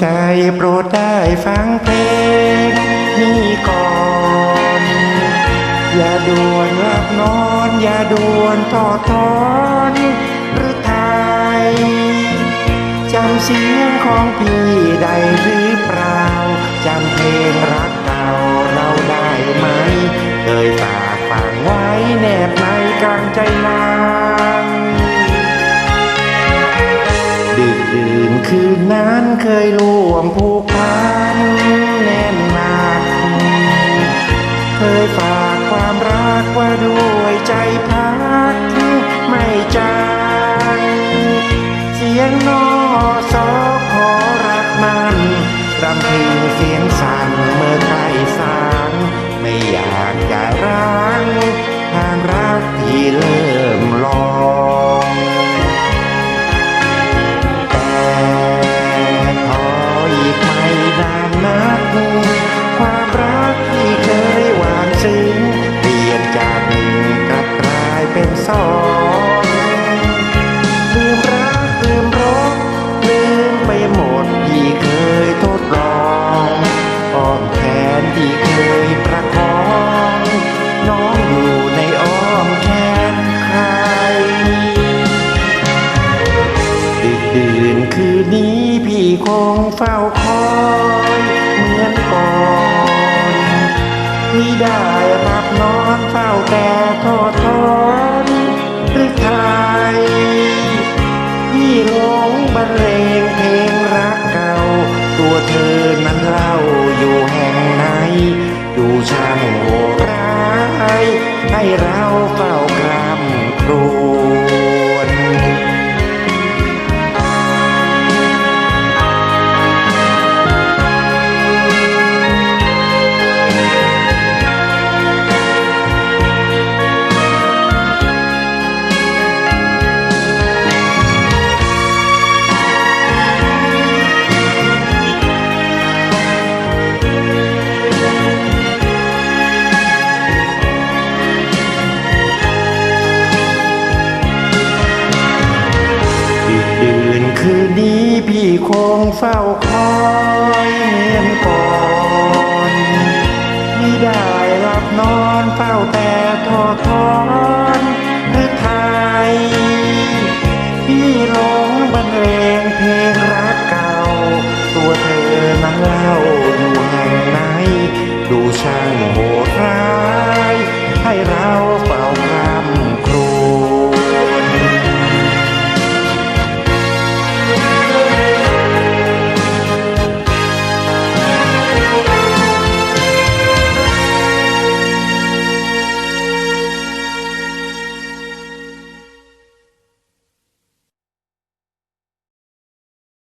ใจโปรดได้ฟังเพลงนี้ก่อน อย่าด่วนรับนอน อย่าด่วนทอทอนหรือไทยจำเสียงของพี่ได้หรือเปล่าจำเพลงรักเก่าเราได้ไหม เคยฝากฝังไว้แนบในกลางใจนา คืนนั้นเคยร่วมผูกพันแน่นหนาเคยฝากความรักไว่าด้วยใจพักไม่จาง นี้พี่คงเฝ้าคอยเหมือนก่อนที่ได้รับนอนเฝ้าแต่ทอดทอนหรือไทย คืนนี้พี่คงเฝ้าคอยเหมือนก่อนไม่ได้หลับนอนเฝ้าแต่ทอทอนหรือไทยพี่หลงบรรเลงเพลงรักเก่า ตัวเธอนั้นเล่าอยู่แห่งไหน ดูช่างโหดร้ายให้เรา